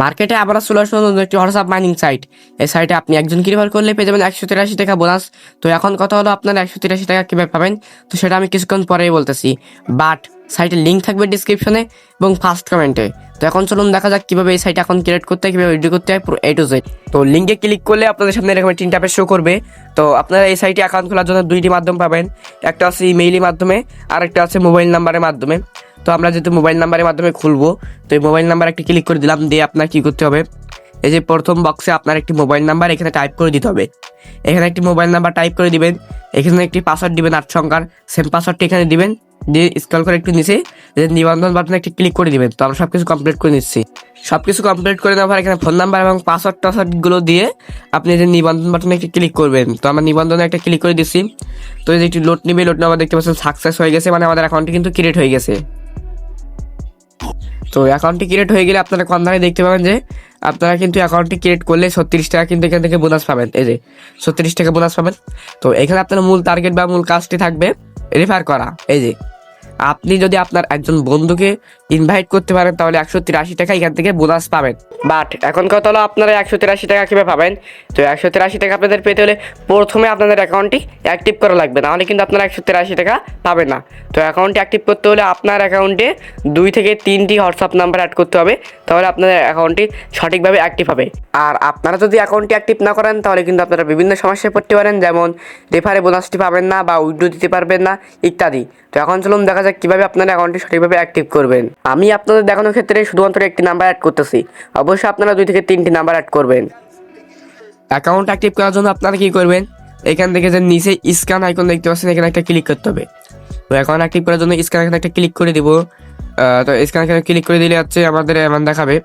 মার্কেটে আবার চলে আসলো নতুন একটি হোয়াটসঅ্যাপ মাইনিং সাইট এই সাইটে আপনি একজন ক্লিভার করলে পেয়ে যাবেন একশো তিরাশি টাকা বোনাস তো এখন কথা হলো আপনার একশো তিরাশি টাকা কীভাবে পাবেন? তো সেটা আমি কিছুক্ষণ পরেই বলতেছি। বাট সাইটের লিঙ্ক থাকবে ডিসক্রিপশনে এবং ফার্স্ট কমেন্টে তো এখন চলুন দেখা যাক কীভাবে এই সাইট এখন ক্রিয়েট করতে হয়, কীভাবে ভিডিও করতে হয়, পুরো এ টু জেড তো লিঙ্কে ক্লিক করলে আপনাদের সামনে এরকম তিন ট্যাপে শো করবে। তো আপনারা এই সাইটে অ্যাকাউন্ট খোলার জন্য দুইটি মাধ্যম পাবেন। একটা আছে ইমেইলের মাধ্যমে আর একটা আছে মোবাইল নাম্বারের মাধ্যমে। তো আমরা যেহেতু মোবাইল নাম্বারের মাধ্যমে খুলবো, তো এই মোবাইল নাম্বার একটা ক্লিক করে দিলাম, দিয়ে আপনার কী করতে হবে? এই যে প্রথম বক্সে আপনার একটি মোবাইল নাম্বার এখানে টাইপ করে দিতে হবে। এখানে একটি মোবাইল নাম্বার টাইপ করে দিবেন, এখানে একটি পাসওয়ার্ড দিবেন আট সংখ্যার সেম পাসওয়ার্ডটি এখানে দিবেন, দিয়ে স্ক্রল করে একটু নিচে যে নিবন্ধন বাটনে একটি ক্লিক করে দিবেন। তো আমরা সব কিছু কমপ্লিট করে নিচ্ছি। সব কিছু কমপ্লিট করে নেওয়ার এখানে ফোন নাম্বার এবং পাসওয়ার্ড টাসওয়ার্ডগুলো দিয়ে আপনি যে নিবন্ধন বাটনে একটি ক্লিক করবেন। তো আমরা নিবন্ধনে একটা ক্লিক করে দিচ্ছি। তো যে একটি লোড নিবে লোড নেওয়ার দেখতে পাচ্ছেন সাকসেস হয়ে গেছে মানে আমাদের অ্যাকাউন্টটি কিন্তু ক্রিয়েট হয়ে গেছে। তো অ্যাকাউন্টটি ক্রিয়েট হয়ে গেলে আপনারা কম দামে দেখতে পাবেন যে আপনারা কিন্তু অ্যাকাউন্টটি ক্রিয়েট করলে ছত্রিশ টাকা কিন্তু এখান থেকে বোনাস পাবেন। এই যে, ছত্রিশ টাকা বোনাস পাবেন। তো এখানে আপনার মূল টার্গেট বা মূল কাজটি থাকবে রেফার করা। এই যে আপনি যদি আপনার একজন বন্ধুকে ইনভাইট করতে পারেন, তাহলে একশো তিরাশি টাকা এখান থেকে বোনাস পাবেন। বাট এখন কথা হলো আপনারা একশো তিরাশি টাকা কীভাবে পাবেন? তো একশো তিরাশি টাকা আপনাদের পেতে হলে প্রথমে আপনাদের অ্যাকাউন্টটি অ্যাক্টিভ করা লাগবে, নাহলে কিন্তু আপনারা একশো তিরাশি টাকা পাবেন না। তো অ্যাকাউন্টটি অ্যাক্টিভ করতে হলে আপনার অ্যাকাউন্টে দুই থেকে তিনটি হোয়াটসঅ্যাপ নাম্বার অ্যাড করতে হবে, তাহলে আপনাদের অ্যাকাউন্টটি সঠিকভাবে অ্যাক্টিভ হবে। আর আপনারা যদি অ্যাকাউন্টটি অ্যাক্টিভ না করেন, তাহলে কিন্তু আপনারা বিভিন্ন সমস্যায় পড়তে পারেন, যেমন রেফারে বোনাসটি পাবেন না বা উইড্রো দিতে পারবেন না, ইত্যাদি। তো এখন চলুন দেখা যাক কীভাবে আপনারা অ্যাকাউন্টটি সঠিকভাবে অ্যাক্টিভ করবেন। আমি আপনাদের দেখানোর ক্ষেত্রে শুধুমাত্র একটি নাম্বার অ্যাড করতেছি। অবশ্যই আপনারা দুই থেকে তিনটি নাম্বার অ্যাড করবেন। অ্যাকাউন্ট অ্যাক্টিভ করার জন্য আপনারা কী করবেন? এখান থেকে যে নিচে স্ক্যান আইকন দেখতে পাচ্ছেন, এখানে একটা ক্লিক করতে হবে। তো অ্যাকাউন্ট অ্যাক্টিভ করার জন্য স্ক্যান এখানে একটা ক্লিক করে দিব। তো স্ক্যান এখানে ক্লিক করে দিলে হচ্ছে আমাদের এমন দেখাবে।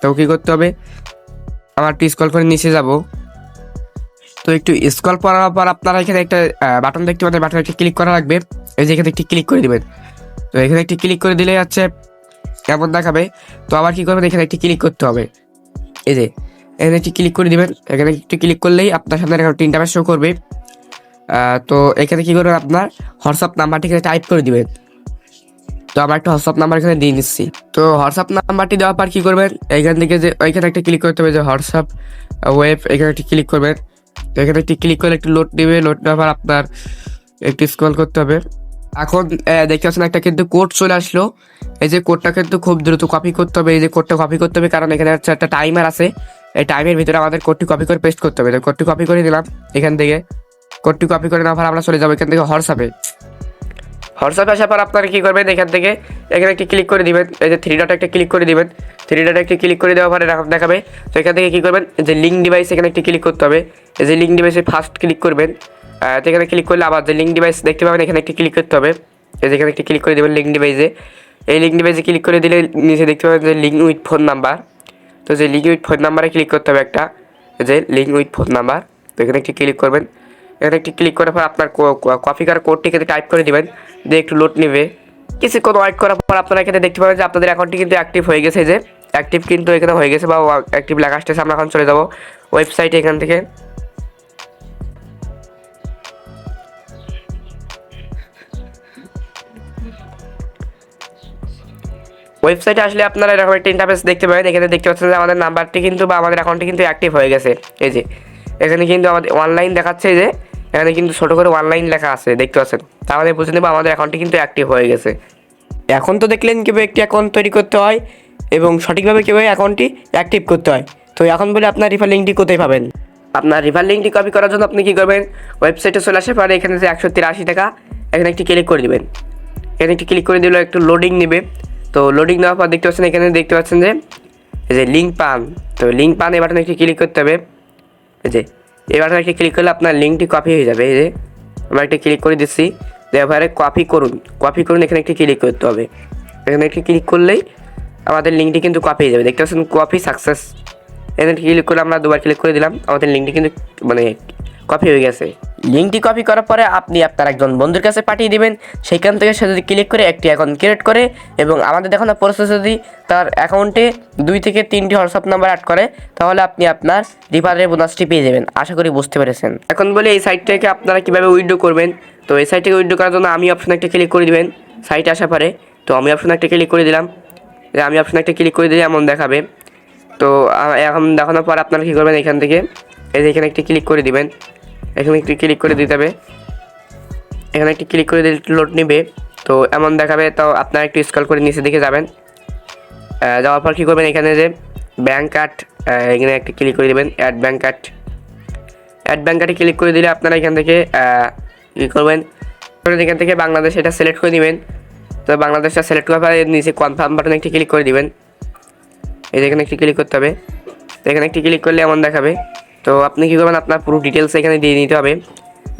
তো কী করতে হবে? আমার একটু স্কল করে নিচে যাব। তো একটু স্কল করার পর আপনারা এখানে একটা বাটন দেখতে পাবেন। বাটন একটা ক্লিক করা লাগবে। এই যে এখানে একটি ক্লিক করে দেবেন। তো এখানে একটি ক্লিক করে দিলে হচ্ছে কেমন দেখাবে? তো আবার কি করবেন? এখানে একটি ক্লিক করতে হবে। এই যে, এখানে একটি ক্লিক করে দিবেন। এখানে একটি ক্লিক করলেই আপনার সামনে এখানে তিনটা শো করবে। তো এখানে কি করবেন আপনার? হোয়াটসঅ্যাপ নাম্বারটি এখানে টাইপ করে দিবেন। তো আমরা একটা হোয়াটসঅ্যাপ নাম্বার এখানে দিয়ে নিচ্ছি। তো হোয়াটসঅ্যাপ নাম্বারটি দেওয়ার পর কি করবেন? এখান থেকে যে, ওইখানে একটা ক্লিক করতে হবে যে হোয়াটসঅ্যাপ ওয়েব এখানে একটি ক্লিক করবেন। তো এখানে একটি ক্লিক করে একটি লোড নেবে লোড নেওয়ার পর আপনার একটি স্ক্রল করতে হবে। এখন দেখতে পাচ্ছেন একটা কিন্তু কোড চলে আসলো। এই যে কোডটা কিন্তু খুব দ্রুত কপি করতে হবে। এই যে কোডটা কপি করতে হবে কারণ এখানে হচ্ছে একটা টাইমার আছে। এই টাইমের ভিতরে আমাদের কোডটি কপি করে পেস্ট করতে হবে। তো কোডটি কপি করে দিলাম এখান থেকে কোডটি কপি করে পর আমরা চলে যাব এখান থেকে হোয়াটসঅ্যাপে। হোয়াটসঅ্যাপে আসার পর আপনারা কী করবেন এখান থেকে? এখানে একটি ক্লিক করে দিবেন। এই যে থ্রি ডট একটা ক্লিক করে দিবেন। থ্রি ডট একটি ক্লিক করে দেওয়ার পরে দেখাবে। তো এখান থেকে কী করবেন? যে লিঙ্ক ডিভাইস এখানে একটি ক্লিক করতে হবে। এই যে লিঙ্ক ডিভাইসে ফার্স্ট ক্লিক করবেন। তো এখানে ক্লিক করলে আবার যে লিঙ্ক ডিভাইস দেখতে পাবেন, এখানে একটি ক্লিক করতে হবে। এই যে এখানে একটি ক্লিক করে দেবেন লিঙ্ক ডিভাইসে এই লিঙ্ক ডিভাইসে ক্লিক করে দিলে নিচে দেখতে পাবেন যে লিঙ্ক উইথ ফোন নাম্বার তো যে লিঙ্ক উইথ ফোন নাম্বারে ক্লিক করতে হবে একটা। যে লিঙ্ক উইথ ফোন নাম্বার তো এখানে একটি ক্লিক করবেন। এখানে একটি ক্লিক করার পর আপনার কপিকার কোডটি এখানে টাইপ করে দিবেন। দিয়ে একটু লোড নেবে। কিছুক্ষণ ওয়েট করার পর আপনারা এখানে দেখতে পাবেন যে আপনাদের অ্যাকাউন্টটি কিন্তু অ্যাক্টিভ হয়ে গেছে যে। অ্যাক্টিভ কিন্তু এখানে হয়ে গেছে বা অ্যাক্টিভ লেখা আসতেছে আমরা এখন চলে যাব ওয়েবসাইটে এখান থেকে। ওয়েবসাইটে আসলে আপনারা এরকম একটা ইন্টারফেস দেখতে পাবেন। এখানে দেখতে পাচ্ছেন যে আমাদের নাম্বারটি কিন্তু বা আমাদের অ্যাকাউন্টটি কিন্তু অ্যাক্টিভ হয়ে গেছে। এই যে, এখানে কিন্তু আমাদের অনলাইন দেখাচ্ছে যে এখানে কিন্তু ছোটো করে অনলাইন লেখা আছে, দেখতে পাচ্ছেন? তাহলে বুঝে নেব আমাদের অ্যাকাউন্টটি কিন্তু অ্যাক্টিভ হয়ে গেছে। এখন তো দেখলেন কীভাবে একটি অ্যাকাউন্ট তৈরি করতে হয় এবং সঠিকভাবে কীভাবে অ্যাকাউন্টটি অ্যাক্টিভ করতে হয়। তো এখন বলে আপনার রিফার লিঙ্কটি কোথায় পাবেন? আপনার রিফার লিঙ্কটি কপি করার জন্য আপনি কী করবেন? ওয়েবসাইটে চলে আসার পরে এখানে যে একশো তিরাশি টাকা, এখানে একটি ক্লিক করে দিবেন। এখানে একটি ক্লিক করে দিলে একটু লোডিং নেবে। তো লোডিং নেওয়ার পর দেখতে পাচ্ছেন, এখানে দেখতে পাচ্ছেন যে, এই যে লিঙ্ক পান, তো লিঙ্ক পান এই বাটনে একটি ক্লিক করতে হবে। এই যে বাটনে একটি ক্লিক করলে আপনার লিঙ্কটি কপি হয়ে যাবে, এই যে। আমরা একটা ক্লিক করে দিচ্ছি। এবারে কপি করুন। কপি করুন, এখানে একটি ক্লিক করতে হবে। এখানে একটি ক্লিক করলেই আমাদের লিঙ্কটি কিন্তু কপি হয়ে যাবে। দেখতে পাচ্ছেন কপি সাকসেস এখানে ক্লিক করে আমরা দুবার ক্লিক করে দিলাম। আমাদের লিঙ্কটি কিন্তু মানে কপি হয়ে গেছে। লিঙ্কটি কপি করার পরে আপনি আপনার একজন বন্ধুর কাছে পাঠিয়ে দিবেন। সেখান থেকে সে যদি ক্লিক করে একটি অ্যাকাউন্ট ক্রিয়েট করে এবং আমাদের দেখানো প্রসেস যদি তার অ্যাকাউন্টে দুই থেকে তিনটি হোয়াটসঅ্যাপ নাম্বার অ্যাড করে, তাহলে আপনি আপনার রিফারের বোনাসটি পেয়ে যাবেন। আশা করি বুঝতে পেরেছেন। এখন বলি এই সাইট থেকে আপনারা কীভাবে উইথড্র করবেন। তো এই সাইট থেকে উইথড্র করার জন্য আমি অপশন একটা ক্লিক করে দিবেন। সাইটে আসার পরে তো আমি অপশন একটা ক্লিক করে দিলাম। আমি অপশন একটা ক্লিক করে দিলে এমন দেখাবে। তো এখন দেখানোর পর আপনারা কী করবেন এখান থেকে, এই যে এখানে একটি ক্লিক করে দিবেন। এখানে একটি ক্লিক করে দিতে হবে। এখানে একটি ক্লিক করে দিলে লোড নেবে। তো এমন দেখাবে তো আপনারা একটু স্কল করে নিচে দিকে যাবেন। যাওয়ার পর কী করবেন এখানে যে ব্যাঙ্ক কার্ড এখানে একটি ক্লিক করে দেবেন add bank card add bank কার্ডে ক্লিক করে দিলে আপনারা এখান থেকে আহ, করবেন? এখান থেকে বাংলাদেশ এটা সিলেক্ট করে দিবেন। তো বাংলাদেশটা সিলেক্ট করার পরে নিচে কনফার্ম বাটনে একটি ক্লিক করে দিবেন। এই এখানে একটি ক্লিক করতে হবে। এখানে একটি ক্লিক করলে এমন দেখাবে। তো আপনি কী করবেন? আপনার পুরো ডিটেলস এখানে দিয়ে নিতে হবে।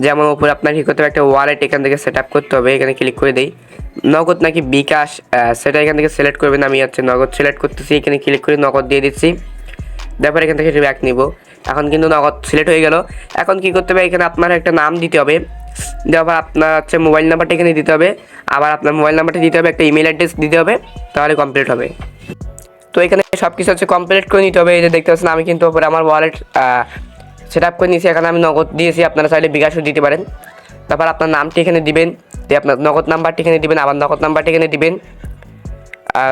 যেমন উপরে আপনার কী করতে হবে? একটা ওয়ালেট এখান থেকে সেট আপ করতে হবে। এখানে ক্লিক করে দিই। নগদ নাকি বিকাশ? সেটা এখান থেকে সিলেক্ট করবেন। আমি হচ্ছে নগদ সিলেক্ট করতেছি। এখানে ক্লিক করে নগদ দিয়ে দিচ্ছি। তারপর এখান থেকে ব্যাক নিব। এখন কিন্তু নগদ সিলেক্ট হয়ে গেল। এখন কি করতে হবে? এখানে আপনার একটা নাম দিতে হবে। দেওয়ার পর আপনার হচ্ছে মোবাইল নাম্বারটা এখানে দিতে হবে। আবার আপনার মোবাইল নাম্বারটা দিতে হবে। একটা ইমেল অ্যাড্রেস দিতে হবে। তাহলে কমপ্লিট হবে। তো এখানে সব কিছু হচ্ছে কমপ্লিট করে নিতে হবে। এই যে দেখতে পাচ্ছেন, আমি কিন্তু ওপরে আমার ওয়ালেট সেট আপ করে নিয়েছি। এখানে আমি নগদ দিয়েছি, আপনারা চাইলে বিকাশও দিতে পারেন। তারপর আপনার নামটি এখানে দিবেন, দিয়ে আপনার নগদ নাম্বারটি এখানে দিবেন, আবার নগদ নাম্বারটি এখানে দিবেন।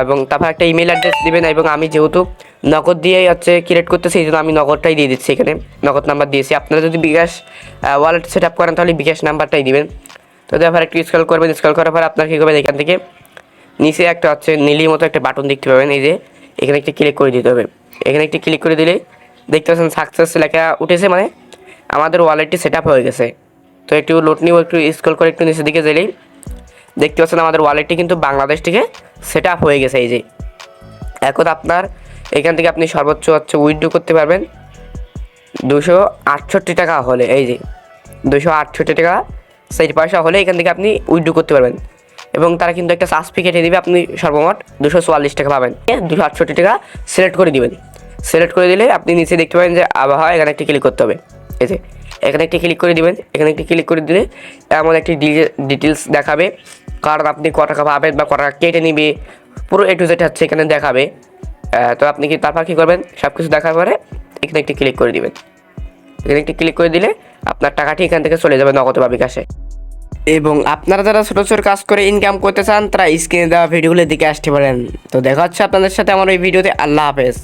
এবং তারপর একটা ইমেল অ্যাড্রেস দিবেন, এবং আমি যেহেতু নগদ দিয়েই হচ্ছে ক্রিয়েট করতেছি এই জন্য আমি নগদটাই দিয়ে দিচ্ছি এখানে। নগদ নাম্বার দিয়েছি। আপনারা যদি বিকাশ ওয়ালেট সেট আপ করেন, তাহলে বিকাশ নাম্বারটাই দিবেন। তো তারপর একটু স্কল করবেন স্কল করার পর আপনার কী করবেন, এখান থেকে নিচে একটা হচ্ছে নীলি মতো একটা বাটন দেখতে পাবেন। এই যে এখানে একটা ক্লিক করে দিতে হবে। এখানে একটি ক্লিক করে দিলে দেখতে পাচ্ছেন সাকসেস লেখা উঠেছে মানে আমাদের ওয়ালেটটি সেট হয়ে গেছে। তো একটু লোড নিব, একটু স্ক্রল করে একটু নিচের দিকে গেলেই দেখতে পাচ্ছেন আমাদের ওয়ালেটটি কিন্তু বাংলাদেশ থেকে সেট হয়ে গেছে এই যে। এখন আপনার এখান থেকে আপনি সর্বোচ্চ হচ্ছে উইথড্র করতে পারবেন। দুশো আটষট্টি টাকা হলে, এই যে দুশো আটষট্টি টাকা সেই পয়সা হলে এখান থেকে আপনি উইথড্র করতে পারবেন। এবং তারা কিন্তু একটা সার্টিফিকেট কেটে দিবে। আপনি সর্বমোট দুশো চুয়াল্লিশ টাকা পাবেন। দুশো আটষট্টি টাকা সিলেক্ট করে দিবেন। সিলেক্ট করে দিলে আপনি নিচে দেখতে পাবেন যে আবহাওয়া, এখানে একটি ক্লিক করতে হবে। এই যে, এখানে একটি ক্লিক করে দিবেন। এখানে একটি ক্লিক করে দিলে এমন একটি ডিটেলস দেখাবে। কারণ আপনি ক টাকা পাবেন বা ক টাকা কেটে নিবে। পুরো এ টু জেড হচ্ছে এখানে দেখাবে। তো আপনি কি তারপর কী করবেন? সব কিছু দেখার পরে এখানে একটি ক্লিক করে দিবেন। এখানে একটি ক্লিক করে দিলে আপনার টাকাটি এখান থেকে চলে যাবে নগদ বা বিকাশে। এবং আপনারা যারা ছোটো ছোটো কাজ করে ইনকাম করতে চান, তারা স্ক্রিনে দেওয়া ভিডিওগুলোর দিকে আসতে পারেন। তো দেখা হচ্ছে আপনাদের সাথে আমার এই ভিডিওতে আল্লাহ হাফেজ।